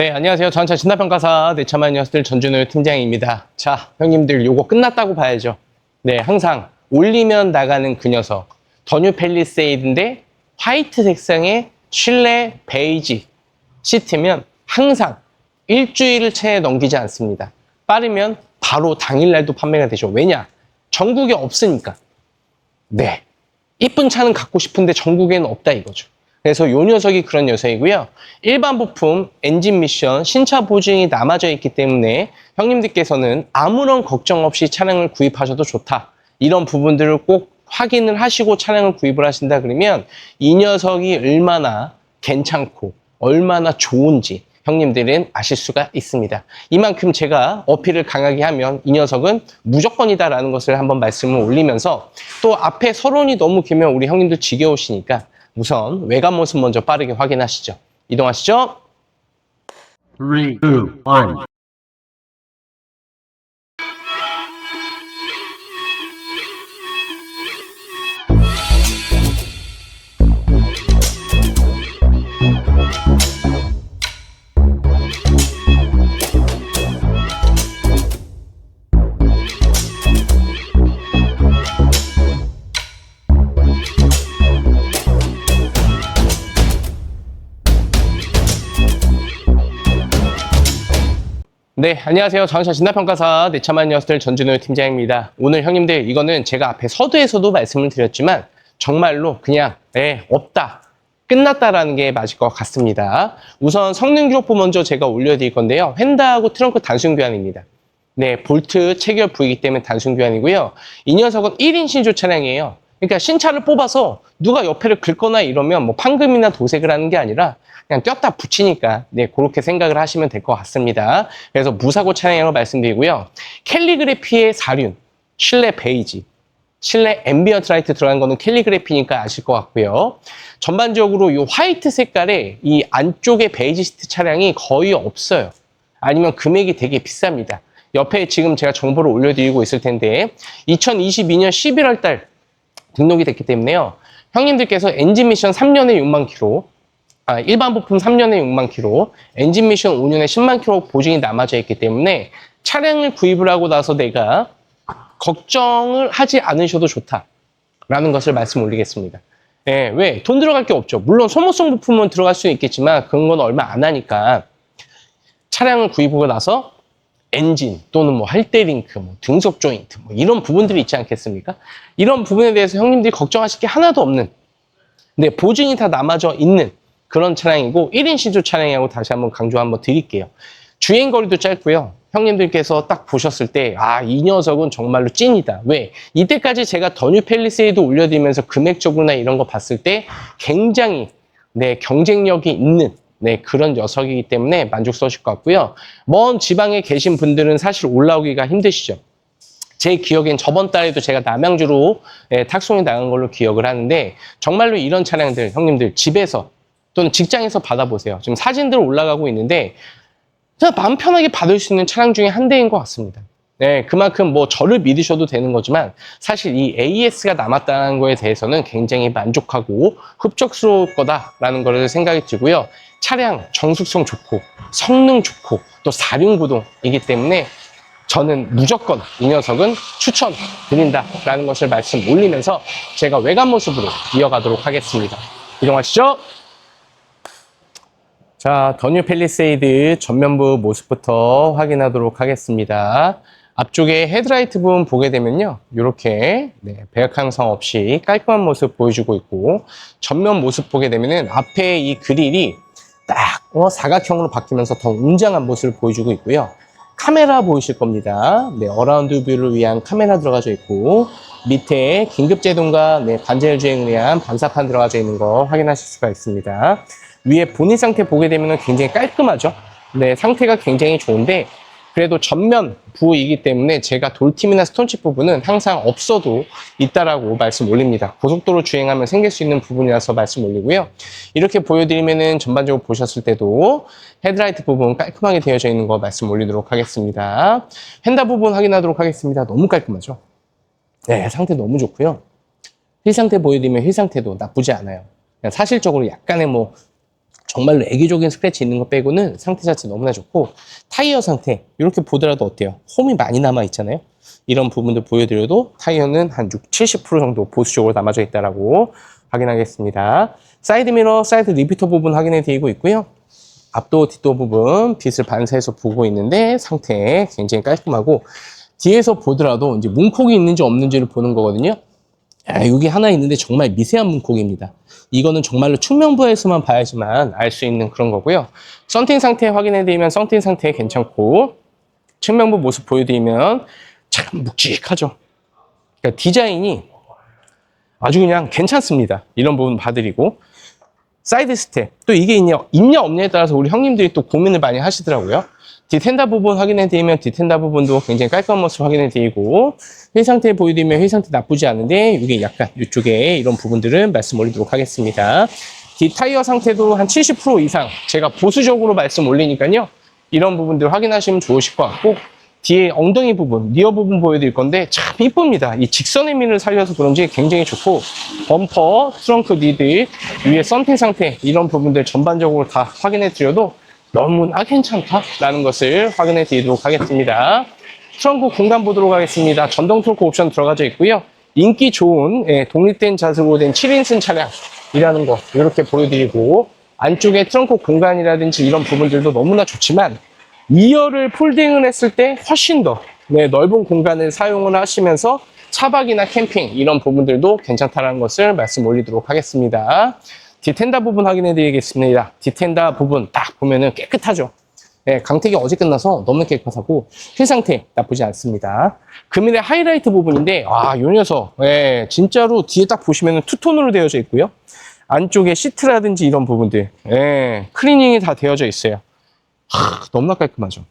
네, 안녕하세요. 전차 진화평가사 내차만 녀석들 전준우 팀장입니다. 자, 형님들 요거 끝났다고 봐야죠. 네, 항상 올리면 나가는 그 녀석. 더뉴 펠리세이드인데 화이트 색상의 실내 베이지 시트면 항상 일주일을 채 넘기지 않습니다. 빠르면 바로 당일날도 판매가 되죠. 왜냐? 전국에 없으니까. 네. 이쁜 차는 갖고 싶은데 전국에는 없다 이거죠. 그래서 요 녀석이 그런 녀석이고요. 일반 부품, 엔진 미션, 신차 보증이 남아져 있기 때문에 형님들께서는 아무런 걱정 없이 차량을 구입하셔도 좋다. 이런 부분들을 꼭 확인을 하시고 차량을 구입을 하신다 그러면 이 녀석이 얼마나 괜찮고 얼마나 좋은지 형님들은 아실 수가 있습니다. 이만큼 제가 어필을 강하게 하면 이 녀석은 무조건이다라는 것을 한번 말씀을 올리면서 또 앞에 서론이 너무 길면 우리 형님들 지겨우시니까 우선 외관 모습 먼저 빠르게 확인하시죠. 이동하시죠. 3, 2, 1. 안녕하세요. 자동차 진단평가사 내차만 녀석들 전준호 팀장입니다. 오늘 형님들 이거는 제가 앞에 서두에서도 말씀을 드렸지만 정말로 그냥 네, 없다. 끝났다라는 게 맞을 것 같습니다. 우선 성능 기록부 먼저 제가 올려드릴 건데요. 휀다하고 트렁크 단순 교환입니다. 네, 볼트 체결 부위이기 때문에 단순 교환이고요. 이 녀석은 1인 신 조 차량이에요. 그러니까 신차를 뽑아서 누가 옆에를 긁거나 이러면 뭐 판금이나 도색을 하는 게 아니라 그냥 꼈다 붙이니까 네 그렇게 생각을 하시면 될 것 같습니다. 그래서 무사고 차량이라고 말씀드리고요. 캘리그래피의 사륜, 실내 베이지, 실내 앰비언트 라이트 들어간 거는 캘리그래피니까 아실 것 같고요. 전반적으로 이 화이트 색깔의 이 안쪽에 베이지 시트 차량이 거의 없어요. 아니면 금액이 되게 비쌉니다. 옆에 지금 제가 정보를 올려드리고 있을 텐데 2022년 11월 달 등록이 됐기 때문에요. 형님들께서 엔진 미션 3년에 6만 킬로, 아, 일반 부품 3년에 6만 킬로, 엔진 미션 5년에 10만 킬로 보증이 남아져 있기 때문에 차량을 구입을 하고 나서 내가 걱정을 하지 않으셔도 좋다라는 것을 말씀 올리겠습니다. 예, 왜? 돈 들어갈 게 없죠. 물론 소모성 부품은 들어갈 수는 있겠지만 그런 건 얼마 안 하니까 차량을 구입하고 나서 엔진 또는 뭐 할대링크, 뭐 등속 조인트 뭐 이런 부분들이 있지 않겠습니까? 이런 부분에 대해서 형님들이 걱정하실 게 하나도 없는 근데 보증이 다 남아져 있는 그런 차량이고 1인 시조 차량이라고 다시 한번 강조 한번 드릴게요. 주행 거리도 짧고요. 형님들께서 딱 보셨을 때, 아, 이 녀석은 정말로 찐이다. 왜? 이때까지 제가 더뉴 펠리세이드 올려드리면서 금액적으로나 이런 거 봤을 때 굉장히, 네, 경쟁력이 있는, 네, 그런 녀석이기 때문에 만족스러우실 것 같고요. 먼 지방에 계신 분들은 사실 올라오기가 힘드시죠. 제 기억엔 저번 달에도 제가 남양주로 예, 탁송이 나간 걸로 기억을 하는데 정말로 이런 차량들 형님들 집에서 또는 직장에서 받아보세요. 지금 사진들 올라가고 있는데 진짜 마음 편하게 받을 수 있는 차량 중에 한 대인 것 같습니다. 네, 그만큼 뭐 저를 믿으셔도 되는 거지만 사실 이 AS가 남았다는 거에 대해서는 굉장히 만족하고 흡족스러울 거다라는 거를 생각이 들고요. 차량 정숙성 좋고 성능 좋고 또 사륜구동이기 때문에 저는 무조건 이 녀석은 추천드린다라는 것을 말씀 올리면서 제가 외관 모습으로 이어가도록 하겠습니다. 이동하시죠. 자, 더뉴 펠리세이드 전면부 모습부터 확인하도록 하겠습니다. 앞쪽에 헤드라이트 부분 보게 되면요. 이렇게 네, 배역 항상 없이 깔끔한 모습 보여주고 있고 전면 모습 보게 되면은 앞에 이 그릴이 딱 어, 사각형으로 바뀌면서 더 웅장한 모습을 보여주고 있고요. 카메라 보이실 겁니다. 네, 어라운드 뷰를 위한 카메라 들어가져 있고 밑에 긴급 제동과 네, 반자율 주행을 위한 반사판 들어가져 있는 거 확인하실 수가 있습니다. 위에 본인 상태 보게 되면 굉장히 깔끔하죠. 네, 상태가 굉장히 좋은데 그래도 전면 부이기 때문에 제가 돌팀이나 스톤칩 부분은 항상 없어도 있다라고 말씀 올립니다. 고속도로 주행하면 생길 수 있는 부분이라서 말씀 올리고요. 이렇게 보여드리면은 전반적으로 보셨을 때도 헤드라이트 부분 깔끔하게 되어져 있는 거 말씀 올리도록 하겠습니다. 휀다 부분 확인하도록 하겠습니다. 너무 깔끔하죠? 네, 상태 너무 좋고요. 휠 상태 보여드리면 휠 상태도 나쁘지 않아요. 사실적으로 약간의 뭐 정말로 애기적인 스크래치 있는 거 빼고는 상태 자체 너무나 좋고 타이어 상태 이렇게 보더라도 어때요? 홈이 많이 남아 있잖아요. 이런 부분들 보여드려도 타이어는 한 6, 70% 정도 보수적으로 남아져 있다라고 확인하겠습니다. 사이드 미러, 사이드 리피터 부분 확인해 드리고 있고요. 앞도 뒷도 부분 빛을 반사해서 보고 있는데 상태 굉장히 깔끔하고 뒤에서 보더라도 이제 문콕이 있는지 없는지를 보는 거거든요. 야, 여기 하나 있는데 정말 미세한 문콕입니다. 이거는 정말로 측면부에서만 봐야지만 알 수 있는 그런 거고요. 썬팅 상태 확인해 드리면 썬팅 상태 괜찮고 측면부 모습 보여드리면 참 묵직하죠. 그러니까 디자인이 아주 그냥 괜찮습니다. 이런 부분 봐드리고 사이드 스텝 또 이게 있냐 있냐 없냐에 따라서 우리 형님들이 또 고민을 많이 하시더라고요. 디텐다 부분 확인해 드리면 디텐다 부분도 굉장히 깔끔한 모습 확인해 드리고 휠 상태 보여드리면 휠 상태 나쁘지 않은데 이게 약간 이쪽에 이런 부분들은 말씀 올리도록 하겠습니다. 뒤 타이어 상태도 한 70% 이상 제가 보수적으로 말씀 올리니까요. 이런 부분들 확인하시면 좋으실 것 같고 뒤에 엉덩이 부분, 리어 부분 보여드릴 건데 참 이쁩니다. 이 직선의 미를 살려서 그런지 굉장히 좋고 범퍼, 트렁크 리드, 위에 썬팅 상태 이런 부분들 전반적으로 다 확인해 드려도 너무나 괜찮다라는 것을 확인해 드리도록 하겠습니다. 트렁크 공간 보도록 하겠습니다. 전동 트렁크 옵션 들어가져 있고요. 인기 좋은 예, 독립된 자석으로 된 7인승 차량이라는 거 이렇게 보여드리고 안쪽에 트렁크 공간이라든지 이런 부분들도 너무나 좋지만 2열을 폴딩을 했을 때 훨씬 더 네, 넓은 공간을 사용을 하시면서 차박이나 캠핑 이런 부분들도 괜찮다는 것을 말씀 올리도록 하겠습니다. 디텐다 부분 확인해 드리겠습니다. 디텐다 부분 딱 보면은 깨끗하죠. 네, 강택이 어제 끝나서 너무 깨끗하고 휠 상태 나쁘지 않습니다. 금일의 하이라이트 부분인데 아, 요 녀석 예, 진짜로 뒤에 딱 보시면은 투톤으로 되어져 있고요. 안쪽에 시트라든지 이런 부분들 예, 클리닝이 다 되어져 있어요. 하, 너무나 깔끔하죠.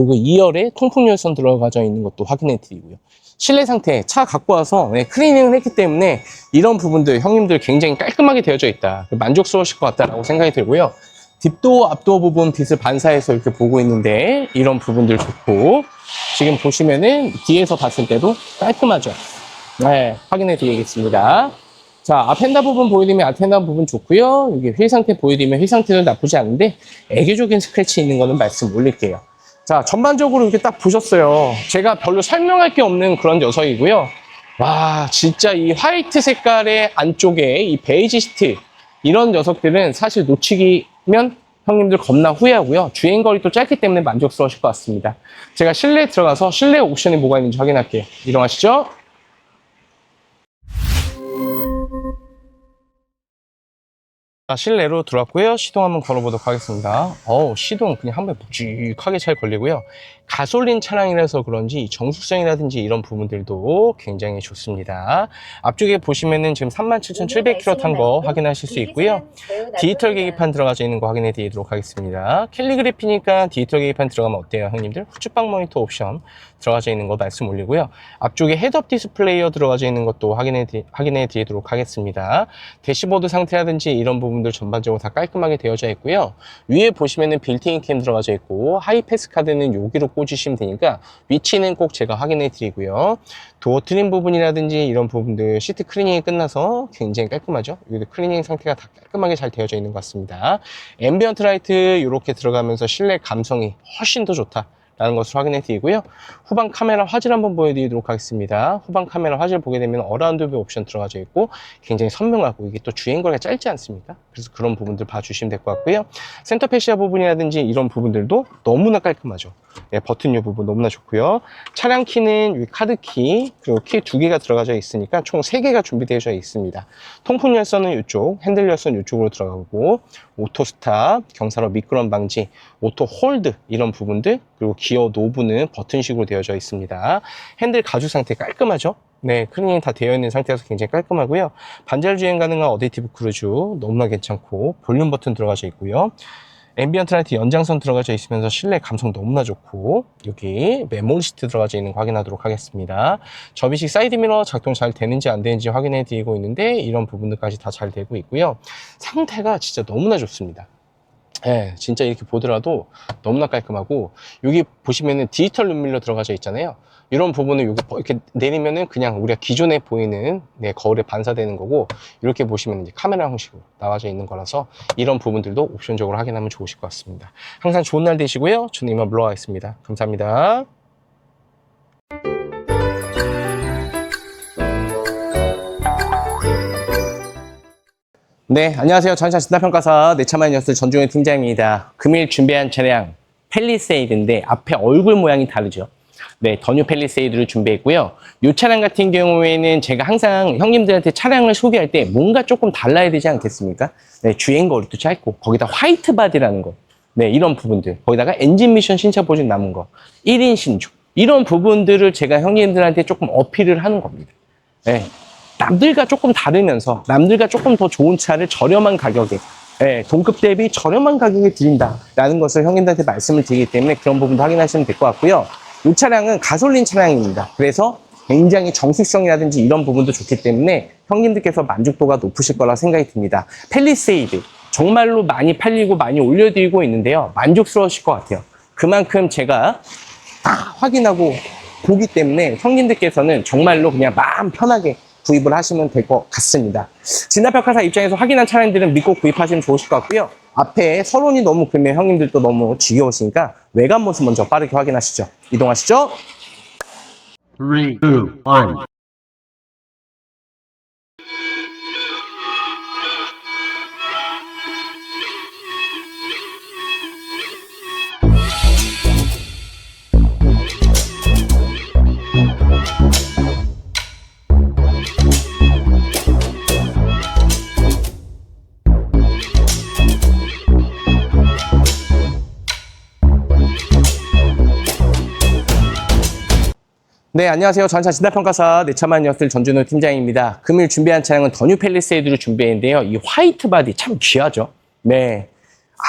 그리고 2열에 통풍 열선 들어가져 있는 것도 확인해 드리고요. 실내 상태 차 갖고 와서 네, 클리닝을 했기 때문에 이런 부분들 형님들 굉장히 깔끔하게 되어져 있다. 만족스러우실 것 같다라고 생각이 들고요. 뒷도 앞도 부분 빛을 반사해서 이렇게 보고 있는데 이런 부분들 좋고 지금 보시면은 뒤에서 봤을 때도 깔끔하죠. 네, 확인해 드리겠습니다. 자, 앞엔다 부분 보여드리면 앞엔다 부분 좋고요. 여기 휠 상태 보여드리면 휠 상태도 나쁘지 않은데 애교적인 스크래치 있는 거는 말씀 올릴게요. 자, 전반적으로 이렇게 딱 보셨어요. 제가 별로 설명할 게 없는 그런 녀석이고요. 와, 진짜 이 화이트 색깔의 안쪽에 이 베이지 시트 이런 녀석들은 사실 놓치기면 형님들 겁나 후회하고요. 주행 거리도 짧기 때문에 만족스러우실 것 같습니다. 제가 실내에 들어가서 실내 옵션이 뭐가 있는지 확인할게요. 이동하시죠. 자, 실내로 들어왔고요. 시동 한번 걸어보도록 하겠습니다. 어우, 시동 그냥 한 번 묵직하게 잘 걸리고요. 가솔린 차량이라서 그런지 정숙성이라든지 이런 부분들도 굉장히 좋습니다. 앞쪽에 보시면은 지금 37,700km 탄 거 확인하실 수 있고요. 디지털 계기판 들어가져 있는 거 확인해 드리도록 하겠습니다. 캘리그래피니까 디지털 계기판 들어가면 어때요, 형님들? 후측방 모니터 옵션 들어가져 있는 거 말씀 올리고요. 앞쪽에 헤드업 디스플레이어 들어가져 있는 것도 확인해, 드, 확인해 드리도록 하겠습니다. 대시보드 상태라든지 이런 부분들 전반적으로 다 깔끔하게 되어져 있고요. 위에 보시면은 빌트인 캠 들어가져 있고 하이패스 카드는 여기로 꽂으시면 되니까 위치는 꼭 제가 확인해 드리고요. 도어 트림 부분이라든지 이런 부분들 시트 클리닝이 끝나서 굉장히 깔끔하죠. 여기도 클리닝 상태가 다 깔끔하게 잘 되어져 있는 것 같습니다. 앰비언트 라이트 이렇게 들어가면서 실내 감성이 훨씬 더 좋다. 라는 것을 확인해 드리고요. 후방 카메라 화질 한번 보여드리도록 하겠습니다. 후방 카메라 화질 보게 되면 어라운드 뷰 옵션 들어가져 있고 굉장히 선명하고 이게 또 주행 거리가 짧지 않습니까? 그래서 그런 부분들 봐주시면 될 것 같고요. 센터 패시아 부분이라든지 이런 부분들도 너무나 깔끔하죠. 네, 버튼 요 부분 너무나 좋고요. 차량 키는 이 카드 키 그리고 키 두 개가 들어가져 있으니까 총 세 개가 준비되어 있습니다. 통풍 열선은 이쪽, 핸들 열선 이쪽으로 들어가고 오토 스탑, 경사로 미끄럼 방지, 오토 홀드 이런 부분들 그리고 기어 노브는 버튼식으로 되어져 있습니다. 핸들 가죽 상태 깔끔하죠? 네, 클리닝 다 되어 있는 상태여서 굉장히 깔끔하고요. 반절 주행 가능한 어데이티브 크루즈 너무나 괜찮고 볼륨 버튼 들어가져 있고요. 앰비언트 라이트 연장선 들어가져 있으면서 실내 감성 너무나 좋고 여기 메모리 시트 들어가져 있는 거 확인하도록 하겠습니다. 접이식 사이드 미러 작동 잘 되는지 안 되는지 확인해 드리고 있는데 이런 부분들까지 다 잘 되고 있고요. 상태가 진짜 너무나 좋습니다. 예, 진짜 이렇게 보더라도 너무나 깔끔하고 여기 보시면은 디지털 룸밀러 들어가져 있잖아요. 이런 부분을 버- 이렇게 내리면은 그냥 우리가 기존에 보이는 네, 거울에 반사되는 거고 이렇게 보시면 이제 카메라 형식으로 나와져 있는 거라서 이런 부분들도 옵션적으로 확인하면 좋으실 것 같습니다. 항상 좋은 날 되시고요. 저는 이만 물러가겠습니다. 감사합니다. 네, 안녕하세요. 전차 진단평가사 내차만 녀스 전종현 팀장입니다. 금일 준비한 차량 펠리세이드인데 앞에 얼굴 모양이 다르죠. 네, 더뉴 펠리세이드를 준비했고요. 이 차량 같은 경우에는 제가 항상 형님들한테 차량을 소개할 때 뭔가 조금 달라야 되지 않겠습니까? 네, 주행 거리도 짧고 거기다 화이트 바디라는 거. 네, 이런 부분들. 거기다가 엔진 미션 신차 보증 남은 거. 1인 신주. 이런 부분들을 제가 형님들한테 조금 어필을 하는 겁니다. 네, 남들과 조금 다르면서 남들과 조금 더 좋은 차를 저렴한 가격에 예, 동급 대비 저렴한 가격에 드린다라는 것을 형님들한테 말씀을 드리기 때문에 그런 부분도 확인하시면 될 것 같고요. 이 차량은 가솔린 차량입니다. 그래서 굉장히 정숙성이라든지 이런 부분도 좋기 때문에 형님들께서 만족도가 높으실 거라 생각이 듭니다. 펠리세이드 정말로 많이 팔리고 많이 올려드리고 있는데요. 만족스러우실 것 같아요. 그만큼 제가 다 확인하고 보기 때문에 형님들께서는 정말로 그냥 마음 편하게 구입을 하시면 될 것 같습니다. 진단평가사 입장에서 확인한 차량들은 믿고 구입하시면 좋으실 것 같고요. 앞에 서론이 너무 길면 형님들도 너무 지겨우시니까 외관 모습 먼저 빠르게 확인하시죠. 이동하시죠. Three, two, one. 네, 안녕하세요. 전차 진단평가사 내차만 녀들 전준호 팀장입니다. 금일 준비한 차량은 더뉴 펠리세이드를 준비했는데요. 이 화이트 바디 참 귀하죠. 네.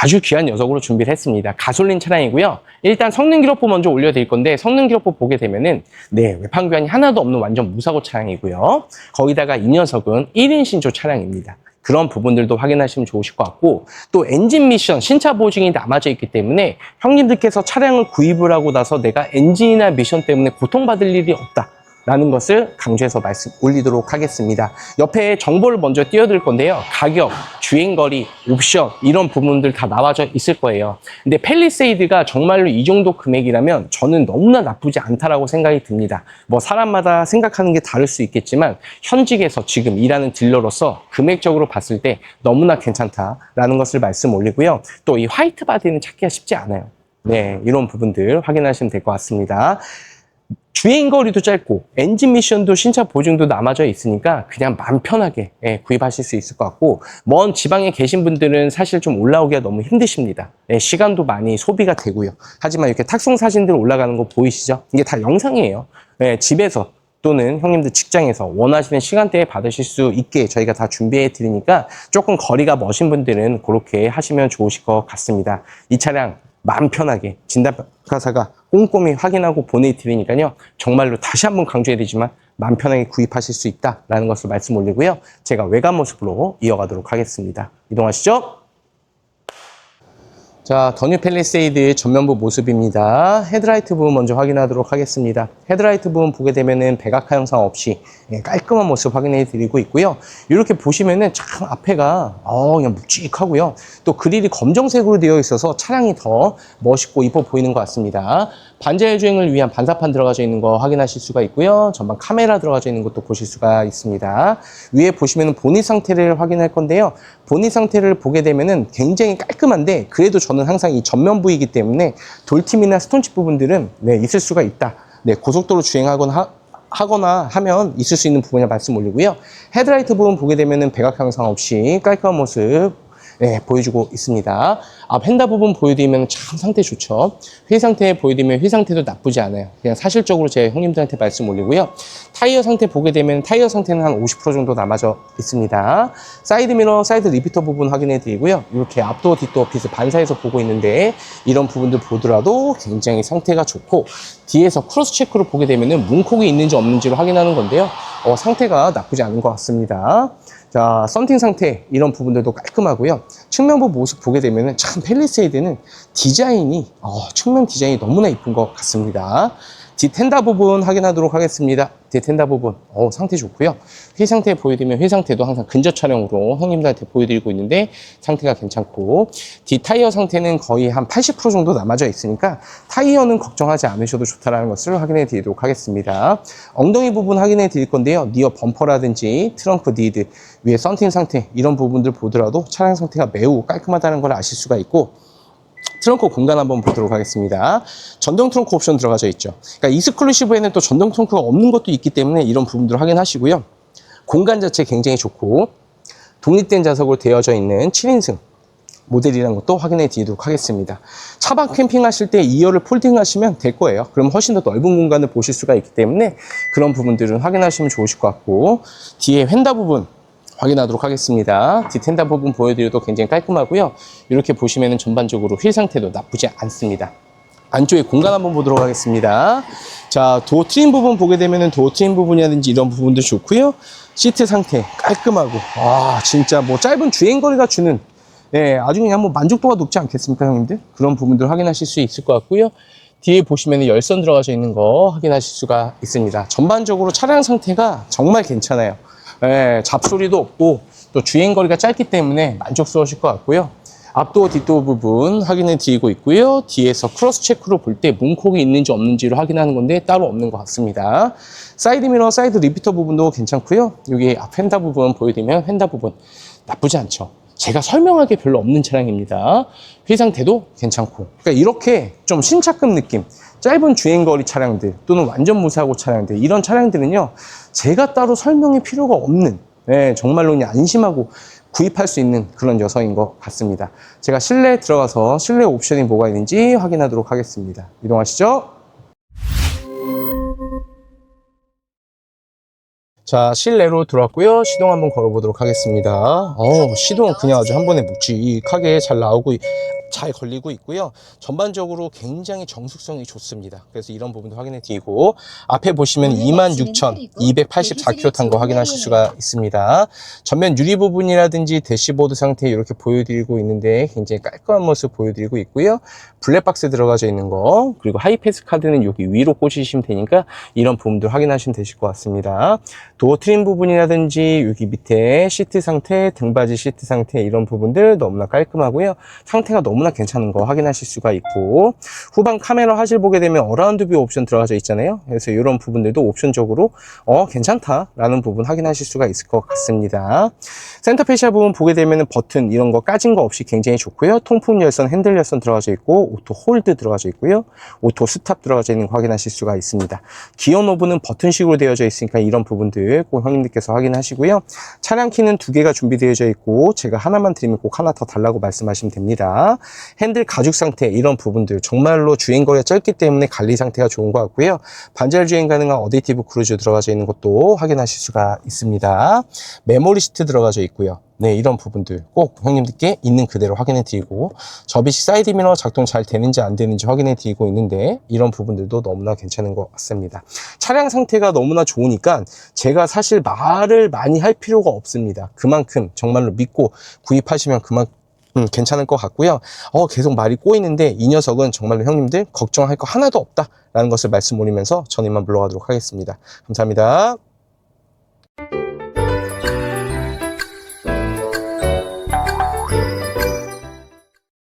아주 귀한 녀석으로 준비를 했습니다. 가솔린 차량이고요. 일단 성능 기록부 먼저 올려드릴 건데 성능 기록부 보게 되면은 네 외판 교환이 하나도 없는 완전 무사고 차량이고요. 거기다가 이 녀석은 1인 신조 차량입니다. 그런 부분들도 확인하시면 좋으실 것 같고 또 엔진 미션 신차 보증이 남아져 있기 때문에 형님들께서 차량을 구입을 하고 나서 내가 엔진이나 미션 때문에 고통받을 일이 없다. 라는 것을 강조해서 말씀 올리도록 하겠습니다. 옆에 정보를 먼저 띄워드릴 건데요. 가격, 주행거리, 옵션 이런 부분들 다 나와져 있을 거예요. 근데 펠리세이드가 정말로 이 정도 금액이라면 저는 너무나 나쁘지 않다라고 생각이 듭니다. 뭐 사람마다 생각하는 게 다를 수 있겠지만 현직에서 지금 일하는 딜러로서 금액적으로 봤을 때 너무나 괜찮다라는 것을 말씀 올리고요. 또 이 화이트 바디는 찾기가 쉽지 않아요. 네, 이런 부분들 확인하시면 될 것 같습니다. 주행 거리도 짧고 엔진 미션도 신차 보증도 남아져 있으니까 그냥 마음 편하게 예, 구입하실 수 있을 것 같고 먼 지방에 계신 분들은 사실 좀 올라오기가 너무 힘드십니다. 예, 시간도 많이 소비가 되고요. 하지만 이렇게 탁송 사진들 올라가는 거 보이시죠? 이게 다 영상이에요. 예, 집에서 또는 형님들 직장에서 원하시는 시간대에 받으실 수 있게 저희가 다 준비해 드리니까 조금 거리가 머신 분들은 그렇게 하시면 좋으실 것 같습니다. 이 차량 마음 편하게 진단 가사가 꼼꼼히 확인하고 보내드리니까요. 정말로 다시 한번 강조해드리지만 마음 편하게 구입하실 수 있다라는 것을 말씀 올리고요. 제가 외관 모습으로 이어가도록 하겠습니다. 이동하시죠. 자, 더뉴 펠리세이드 전면부 모습입니다. 헤드라이트 부분 먼저 확인하도록 하겠습니다. 헤드라이트 부분 보게 되면은 백악화 형상 없이 예, 깔끔한 모습 확인해 드리고 있고요. 이렇게 보시면은 참 앞에가 어, 그냥 묵직하고요. 또 그릴이 검정색으로 되어 있어서 차량이 더 멋있고 이뻐 보이는 것 같습니다. 반자율 주행을 위한 반사판 들어가져 있는 거 확인하실 수가 있고요. 전방 카메라 들어가져 있는 것도 보실 수가 있습니다. 위에 보시면은 보닛 상태를 확인할 건데요. 보닛 상태를 보게 되면은 굉장히 깔끔한데 그래도 저는 항상 이 전면 부이기 때문에 돌팀이나 스톤칩 부분들은 네, 있을 수가 있다. 네, 고속도로 주행하거나 하, 하거나 하면 있을 수 있는 부분을 말씀 올리고요. 헤드라이트 부분 보게 되면은 백악 형상 없이 깔끔한 모습 네, 보여주고 있습니다. 앞 휀다 부분 보여드리면 참 상태 좋죠. 휠 상태 보여드리면 휠 상태도 나쁘지 않아요. 그냥 사실적으로 제 형님들한테 말씀 올리고요. 타이어 상태 보게 되면 타이어 상태는 한 50% 정도 남아져 있습니다. 사이드 미러, 사이드 리피터 부분 확인해 드리고요. 이렇게 앞도어, 뒷도어 빛을 반사해서 보고 있는데 이런 부분들 보더라도 굉장히 상태가 좋고 뒤에서 크로스 체크로 보게 되면은 문콕이 있는지 없는지를 확인하는 건데요. 어, 상태가 나쁘지 않은 것 같습니다. 자, 썬팅 상태 이런 부분들도 깔끔하고요. 측면부 모습 보게 되면은 참 펠리세이드는 디자인이 어, 측면 디자인이 너무나 이쁜 것 같습니다. 뒷텐다 부분 확인하도록 하겠습니다. 뒷텐다 부분 어, 상태 좋고요. 휠 상태 보여드리면 휠 상태도 항상 근접 촬영으로 형님들한테 보여드리고 있는데 상태가 괜찮고 뒷 타이어 상태는 거의 한 80% 정도 남아져 있으니까 타이어는 걱정하지 않으셔도 좋다라는 것을 확인해 드리도록 하겠습니다. 엉덩이 부분 확인해 드릴 건데요. 니어 범퍼라든지 트렁크 니드 위에 썬팅 상태 이런 부분들 보더라도 차량 상태가 매우 깔끔하다는 걸 아실 수가 있고 트렁크 공간 한번 보도록 하겠습니다. 전동 트렁크 옵션 들어가져 있죠. 그러니까 이스클루시브에는 또 전동 트렁크가 없는 것도 있기 때문에 이런 부분들 확인하시고요. 공간 자체 굉장히 좋고 독립된 좌석으로 되어져 있는 7인승 모델이라는 것도 확인해 드리도록 하겠습니다. 차박 캠핑 하실 때 2열을 폴딩 하시면 될 거예요. 그럼 훨씬 더 넓은 공간을 보실 수가 있기 때문에 그런 부분들은 확인하시면 좋으실 것 같고 뒤에 휀다 부분 확인하도록 하겠습니다. 뒷텐다 부분 보여드려도 굉장히 깔끔하고요. 이렇게 보시면 전반적으로 휠 상태도 나쁘지 않습니다. 안쪽에 공간 한번 보도록 하겠습니다. 자, 도어 트림 부분 보게 되면은 도어 트림 부분이라든지 이런 부분도 좋고요. 시트 상태 깔끔하고, 와, 진짜 뭐 짧은 주행 거리가 주는, 예, 아주 그냥 뭐 만족도가 높지 않겠습니까, 형님들? 그런 부분들 확인하실 수 있을 것 같고요. 뒤에 보시면 열선 들어가져 있는 거 확인하실 수가 있습니다. 전반적으로 차량 상태가 정말 괜찮아요. 예, 잡소리도 없고 또 주행거리가 짧기 때문에 만족스러우실 것 같고요. 앞도어 뒷도어 부분 확인해 드리고 있고요. 뒤에서 크로스 체크로 볼 때 문콕이 있는지 없는지를 확인하는 건데 따로 없는 것 같습니다. 사이드 미러, 사이드 리피터 부분도 괜찮고요. 여기 앞 휀다 부분 보여드리면 휀다 부분 나쁘지 않죠. 제가 설명할 게 별로 없는 차량입니다. 휠 상태도 괜찮고. 그러니까 이렇게 좀 신차급 느낌, 짧은 주행거리 차량들 또는 완전 무사고 차량들 이런 차량들은요 제가 따로 설명이 필요가 없는 예, 정말로 그냥 안심하고 구입할 수 있는 그런 녀석인 것 같습니다. 제가 실내에 들어가서 실내 옵션이 뭐가 있는지 확인하도록 하겠습니다. 이동하시죠. 자, 실내로 들어왔고요. 시동 한번 걸어보도록 하겠습니다. 어, 시동은 그냥 아주 한 번에 묵직하게 잘 나오고 잘 걸리고 있고요. 전반적으로 굉장히 정숙성이 좋습니다. 그래서 이런 부분도 확인해 드리고 앞에 보시면 26,284km 탄 거 확인하실 수가 있습니다. 전면 유리 부분이라든지 대시보드 상태 이렇게 보여드리고 있는데 굉장히 깔끔한 모습 보여드리고 있고요. 블랙박스 들어가져 있는 거 그리고 하이패스 카드는 여기 위로 꽂으시면 되니까 이런 부분들 확인하시면 되실 것 같습니다. 도어 트림 부분이라든지 여기 밑에 시트 상태, 등받이 시트 상태 이런 부분들 너무나 깔끔하고요. 상태가 너무나 괜찮은 거 확인하실 수가 있고 후방 카메라 화질 보게 되면 어라운드 뷰 옵션 들어가져 있잖아요. 그래서 이런 부분들도 옵션적으로 어 괜찮다라는 부분 확인하실 수가 있을 것 같습니다. 센터 페시아 부분 보게 되면 버튼 이런 거 까진 거 없이 굉장히 좋고요. 통풍 열선, 핸들 열선 들어가져 있고 오토 홀드 들어가져 있고요. 오토 스탑 들어가져 있는 거 확인하실 수가 있습니다. 기어 노브는 버튼식으로 되어져 있으니까 이런 부분들 꼭 형님들께서 확인하시고요. 차량 키는 두 개가 준비되어져 있고 제가 하나만 드리면 꼭 하나 더 달라고 말씀하시면 됩니다. 핸들 가죽 상태 이런 부분들 정말로 주행 거리가 짧기 때문에 관리 상태가 좋은 것 같고요. 반절 주행 가능한 어데이티브 크루즈 들어가져 있는 것도 확인하실 수가 있습니다. 메모리 시트 들어가져 있고요. 네, 이런 부분들 꼭 형님들께 있는 그대로 확인해 드리고 접이식 사이드 미러 작동 잘 되는지 안 되는지 확인해 드리고 있는데 이런 부분들도 너무나 괜찮은 것 같습니다. 차량 상태가 너무나 좋으니까 제가 사실 말을 많이 할 필요가 없습니다. 그만큼 정말로 믿고 구입하시면 그만큼 음, 괜찮을 것 같고요. 어, 계속 말이 꼬이는데 이 녀석은 정말로 형님들 걱정할 거 하나도 없다라는 것을 말씀 올리면서 저는 이만 물러가도록 하겠습니다. 감사합니다.